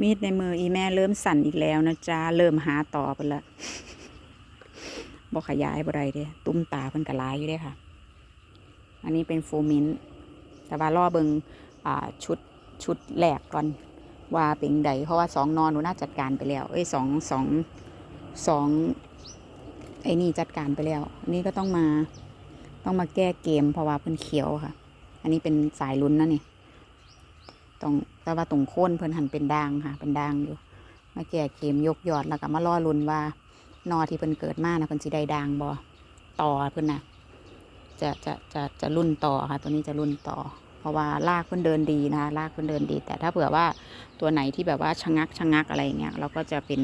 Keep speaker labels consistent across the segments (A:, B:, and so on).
A: มีดในมืออีแม่เริ่มสั่นอีกแล้วนะจ๊ะเริ่มหาต่อไปละบอกขยายบ่ได้เด้ตุ้มตาเพิ่นกระลายอยู่เด้ค่ะ อันนี้เป็นฟูมินท์แต่ว่ารอเบิงอ่าชุดชุดแรกก่อนว่าเป็นใดเพราะว่าสองนอนหนูน่าจัดการไปแล้ว เอ้ยสองสองสองไอ้นี่จัดการไปแล้ว อันนี้ก็ต้องมาต้องมาแก้เกมเพราะว่าเพิ่นเขียวค่ะ อันนี้เป็นสายลุ้นนะนี่ ตรงแต่ว่าตรงโค่นเพิ่นหันเป็นด่างค่ะ เป็นด่างอยู่ มาแก้เกมยกยอดแล้วก็มาล่อลุนว่านอที่เพิ่นเกิดมานะเพิ่นสิได้ด่างบ่ต่อเพิ่นน่ะจะจะจะจะรุ่นต่อค่ะ ตัวนี้จะรุ่นต่อ เพราะว่าลากเพิ่นเดินดีนะคะลากเพิ่นเดินดี แต่ถ้าเผื่อว่าตัวไหนที่แบบว่าชะงักชะงักอะไรอย่างเงี้ยเราก็จะเป็น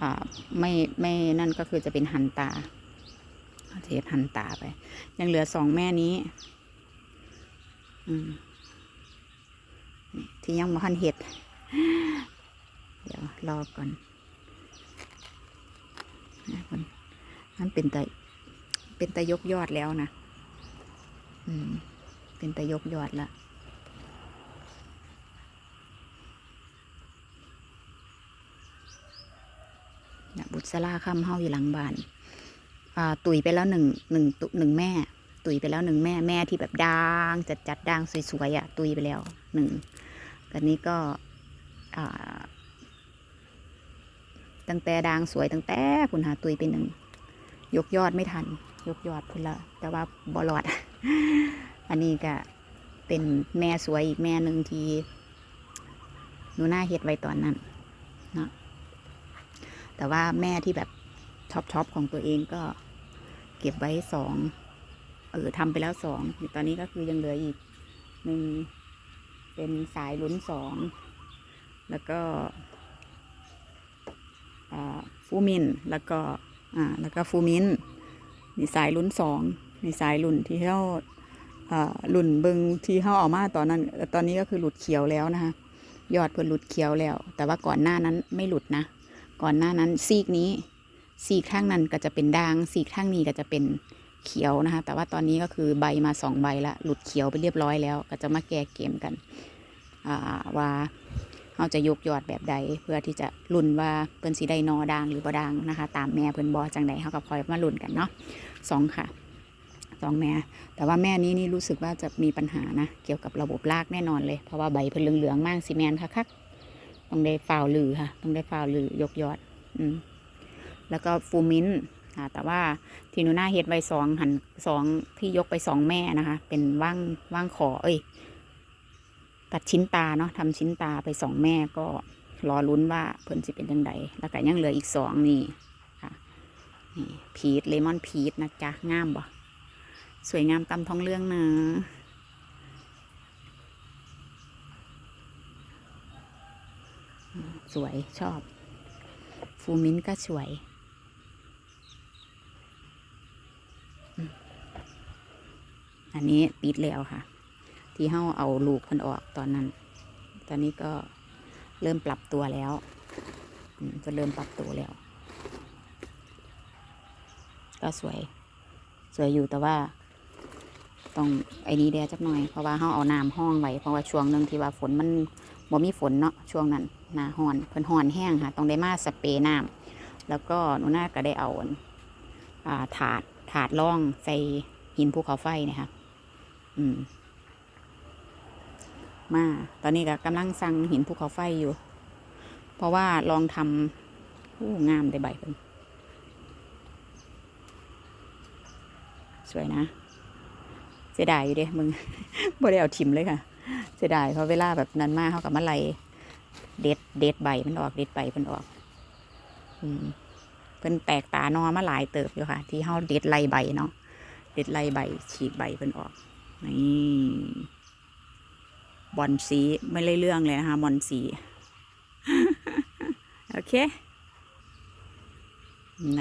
A: อ่าไม่ไม่นั่นก็คือจะเป็นหันตาเทปหันตาไป ยังเหลือสองแม่นี้ อืม ที่ยังมาหันเห็ด เดี๋ยวรอก่อนนะมันมันเป็นแต่เป็นแต่ยกยอดแล้วนะ อืม เป็นแต่ยกยอดละบุษราคำเฮาอยู่หลังบ้าน อ่า ตุยไปแล้วหนึ่งหนึ่งตุหนึ่งแม่ ตุยไปแล้วหนึ่งแม่แม่ที่แบบด่างจัดจัดด่างสวยๆอะ ตุยไปแล้วหนึ่ง ตอนนี้ก็ตั้งแต่ดางสวยตั้งแต่คุณหาตุยไปหนึ่งยกยอดไม่ทัน ยกยอดพุ่นละแต่ว่าบอลอด อันนี้ก็เป็นแม่สวยอีกแม่หนึ่งที่หนูหน้าเฮ็ดไว้ตอนนั้นเนาะแต่ว่าแม่ที่แบบท็อปทอปของตัวเองก็เก็บไว้สองเออทำไปแล้วสองตอนนี้ก็คือยังเหลืออีกหนึ่ง เป็นสายลุ้นสอง แล้วก็ฟูมิน แล้วก็อ่าแล้วก็ฟูมินนี่สายลุ้นสองนี่สายลุ้นที่เขาอ่าลุ่นเบิงที่เขาออกมาตอนนั้น ตอนนี้ก็คือหลุดเขียวแล้วนะคะยอดเพิ่นหลุดเขียวแล้ว แต่ว่าก่อนหน้านั้นไม่หลุดนะ ก่อนหน้านั้นซีกนี้ซีกข้างนั้นก็จะเป็นด่างซีกข้างนี้ก็จะเป็น เขียวนะคะ แต่ว่าตอนนี้ก็คือใบมาสองใบละหลุดเขียวไปเรียบร้อยแล้ว ก็จะมาแก้เกมกันว่าเราจะยกยอดแบบใดเพื่อที่จะลุ้นว่าเพิ่นสีได้นอด่างหรือบ่ด่างนะคะ ตามแม่เพิ่นบอจังใดเขากับคอยมาลุ้นกันเนาะสองค่ะสองแม่ แต่ว่าแม่นี้นี่รู้สึกว่าจะมีปัญหานะ เกี่ยวกับระบบรากแน่นอนเลย เพราะว่าใบเพิ่นเหลืองๆมากซีเมนค่ะคักต้องได้ฟาวลือค่ะ ต้องได้ฟาวลือยกยอด อืมแล้วก็ฟูมิน อ่าแต่ว่าที่หนูหน้าเฮ็ดไว้สองหันสองที่ยกไปสองแม่นะคะ เป็นว่างว่างขอ เอ้ย ตัดชิ้นตาเนาะทำชิ้นตาไปสองแม่ก็รอลุ้นว่าเพิ่นสิเป็นยังไงแล้วก็ยังเหลืออีกสองนี่ค่ะนี่พีชเลมอนพีชนะจ๊ะงามบ่สวยงามตามท้องเรื่องนะสวยชอบ ฟูมินก็สวยอืม อันนี้ปิดแล้วค่ะ ที่เฮาเอาลูกมันออกตอนนั้น ตอนนี้ก็เริ่มปรับตัวแล้วจะเริ่มปรับตัวแล้ว ก็สวย สวยอยู่แต่ว่าต้องไอ้นี้แดจักหน่อยเพราะว่าเฮาเอาน้ำห้องไว้เพราะว่าช่วงหนึ่งที่ว่าฝนมันบ่มีฝนเนาะช่วงนั้นหนาฮอนเพิ่นฮอนแห้งค่ะ ต้องได้มาสเปรย์น้ำแล้วก็หนูน่าก็ได้เอาอ่าถาดถาดร่องใส่หินภูเขาไฟเนยคะ อืม มา ตอนนี้ก็กำลังสั่งหินภูเขาไฟอยู่ เพราะว่าลองทำอู้งามได้ใบเป็นสวยนะ เสียดายอยู่เด้มึงบ่ได้เอาทิมเลยค่ะ เสียดายเพราะเวลาแบบนั้นมาเขากับมาไล่เด็ดเด็ดใบมันออกเด็ดใบมันออก อืมเพิ่นแตกตานอมาหลายเติบอยู่ค่ะ ที่เฮาเด็ดไล่ใบเนาะเด็ดไล่ใบฉีกใบเพิ่นออก นี่บอลสีไม่เลยเรื่องเลยนะคะบอลสี โอเคใน